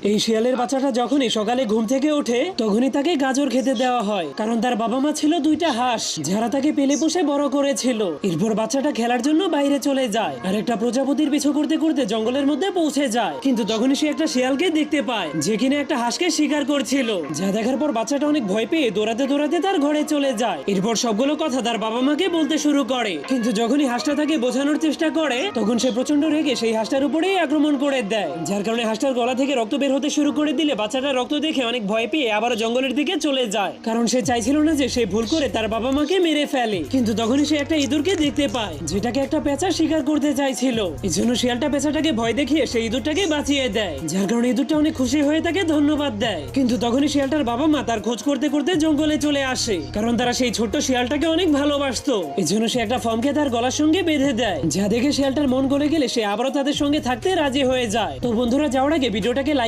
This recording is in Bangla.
এই শিয়ালের বাচ্চাটা যখনই সকালে ঘুম থেকে ওঠে, তখনই তাকে গাজর খেতে দেওয়া হয়। কারণ তার বাবা মা ছিল দুইটা হাঁস, যারা তাকে পেলে পুষে বড় করেছিল। এরপর বাচ্চাটা খেলার জন্য বাইরে চলে যায় আর একটা প্রজাপতির পিছু করতে করতে জঙ্গলের মধ্যে পৌঁছে যায়। কিন্তু তখনই সে একটা শিয়ালকে দেখতে পায়, যে কিনা একটা হাঁসকে শিকার করছিল। যা দেখার পর বাচ্চাটা অনেক ভয় পেয়ে দৌড়াতে দৌড়াতে তার ঘরে চলে যায়। এরপর সবগুলো কথা তার বাবা মাকে বলতে শুরু করে। কিন্তু যখনই হাঁসটা তাকে বোঝানোর চেষ্টা করে, তখন সে প্রচণ্ড রেগে সেই হাঁসটার উপরেই আক্রমণ করে দেয়। যার কারণে হাঁসটার গলা থেকে রক্ত বের হতে শুরু করে দিলে বাচ্চাটা রক্ত দেখে অনেক ভয় পেয়ে আবারও জঙ্গলের দিকে চলে যায়। কারণ সে চাইছিল না যে সে ভুল করে তার বাবা মাকে মেরে ফেলে। কিন্তু তখনই সে একটা ইঁদুরকে দেখতে পায়, যেটাকে একটা পেঁচা শিকার করতে চাইছিল। এই জন্য শিয়ালটা পেঁচাটাকে ভয় দেখিয়ে সেই ইঁদুরটাকে বাঁচিয়ে দেয়। যার কারণে ইঁদুরটা অনেক খুশি হয়ে তাকে ধন্যবাদ দেয়। কিন্তু তখনই শিয়ালটার বাবা মা তার খোঁজ করতে করতে জঙ্গলে চলে আসে, কারণ তারা সেই ছোট্ট শিয়ালটাকে অনেক ভালোবাসতো। এই জন্য সে একটা ফর্মকে তার গলার সঙ্গে বেঁধে দেয়, যা দেখে শিয়ালটার মন গলে গেলে সে আবারও তাদের সঙ্গে থাকতে রাজি হয়ে যায়। তো বন্ধুরা, যাওয়ার আগে ভিডিওটাকে লাইক